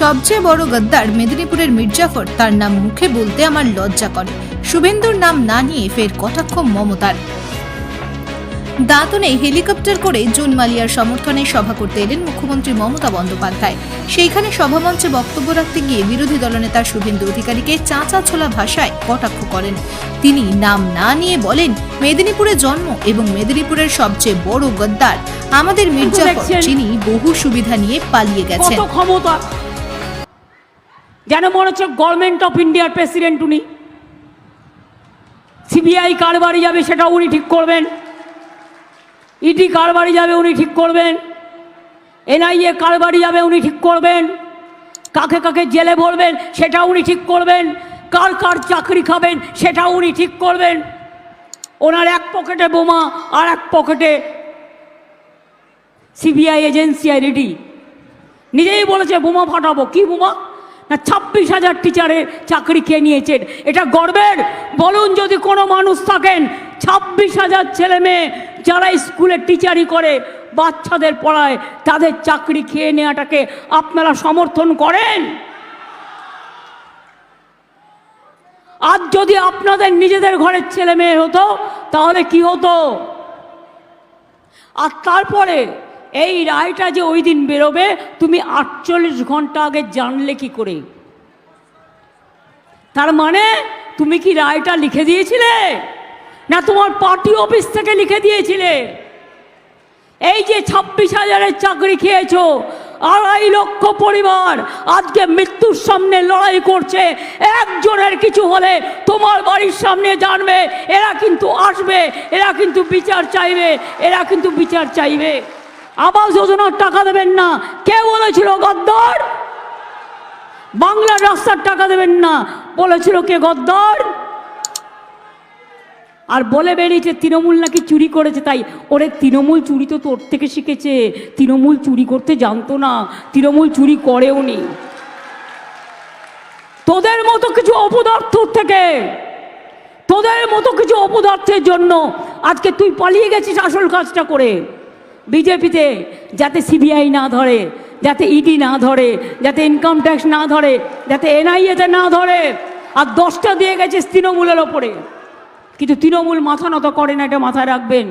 সবচেয়ে বড় গদ্দার মেদিনীপুরের মির্জাফর তার নাম মুখে বলতে আমার লজ্জা করে। শুভেন্দুর নাম না নিয়ে ফের কটাক্ষ মমতার। দাঁতনে হেলিকপ্টার করে জুন মালিয়ার সমর্থনে সভা করতে এলেন মুখ্যমন্ত্রী মমতা বন্দ্যোপাধ্যায়। সেইখানে সভামঞ্চে বক্তব্য রাখতে গিয়ে বিরোধী দলনেতা শুভেন্দু অধিকারীকে চাঁচা ছোলা ভাষায় কটাক্ষ করেন। তিনি নাম না নিয়ে বলেন মেদিনীপুরে জন্ম এবং মেদিনীপুরের সবচেয়ে বড় গদ্দার আমাদের মির্জাফর দেখছেন। যিনি বহু সুবিধা নিয়ে পালিয়ে গেছেন। ক্ষমতা? যেন মনে হচ্ছে গভর্নমেন্ট অফ ইন্ডিয়ার প্রেসিডেন্ট উনি। সিবিআই কার বাড়ি যাবে সেটা উনি ঠিক করবেন। ইডি কার বাড়ি যাবে উনি ঠিক করবেন। এনআইএ কার যাবে উনি ঠিক করবেন। কাকে কাকে জেলে ভরবেন সেটা উনি ঠিক করবেন। কার কার চাকরি খাবেন সেটা উনি ঠিক করবেন। ওনার এক পকেটে বোমা আর এক পকেটে সিবিআই এজেন্সি আর ইডি নিজেই বলেছে, বোমা ফাটাবো। কি বোমা? না, ছাব্বিশ হাজার টিচারের চাকরি কে নিয়েছেন। এটা গর্বের। বলুন যদি কোনো মানুষ থাকেন, ছাব্বিশ হাজার ছেলে মেয়ে যারা স্কুলে টিচারি করে, বাচ্চাদের পড়ায়, তাদের চাকরি খেয়ে নেওয়াটাকে আপনারা সমর্থন করেন? আজ যদি আপনাদের নিজেদের ঘরের ছেলে মেয়ে হতো, তাহলে কি হতো? আর তারপরে এই রায়টা যে ওই দিন বেরোবে, তুমি আটচল্লিশ ঘণ্টা আগে জানলে কি করে? তার মানে তুমি কি রায়টা লিখে দিয়েছিলে? না তোমার পার্টি অফিস থেকে লিখে দিয়েছিলে? এই যে ছাব্বিশ হাজারের চাকরি খেয়েছো, আড়াই লক্ষ পরিবার আজকে মৃত্যুর সামনে লড়াই করছে, একজনের কিছু হলে তোমার বাড়ির সামনে জানবে, এরা কিন্তু আসবে, এরা কিন্তু বিচার চাইবে, এরা কিন্তু বিচার চাইবে। আবাস যোজনার টাকা দেবেন না। কে বলেছিল গদ্দর? বাংলার রাস্তার টাকা দেবেন না। বলেছিল কে গদ্দর? আর বলে বেরিয়েছে, তৃণমূল নাকি চুরি করেছে? তাই, ওরে, তৃণমূল চুরি তো তোর থেকে শিখেছে। তৃণমূল চুরি করতে জানতো না। তৃণমূল চুরি করেও নি। তোদের মতো কিছু অপদার্থ থেকে। তোদের মতো কিছু অপদার্থের জন্য। আজকে তুই পালিয়ে গেছিস আসল কাজটা করে। বিজেপিতে যাতে সিবিআই না ধরে, যাতে ইডি না ধরে, যাতে ইনকাম ট্যাক্স না ধরে, যাতে এনআইএতে না ধরে, আর দশটা দিয়ে গেছে তৃণমূলের ওপরে। কিন্তু তৃণমূল মাথা নত করে না, এটা মাথায় রাখবেন।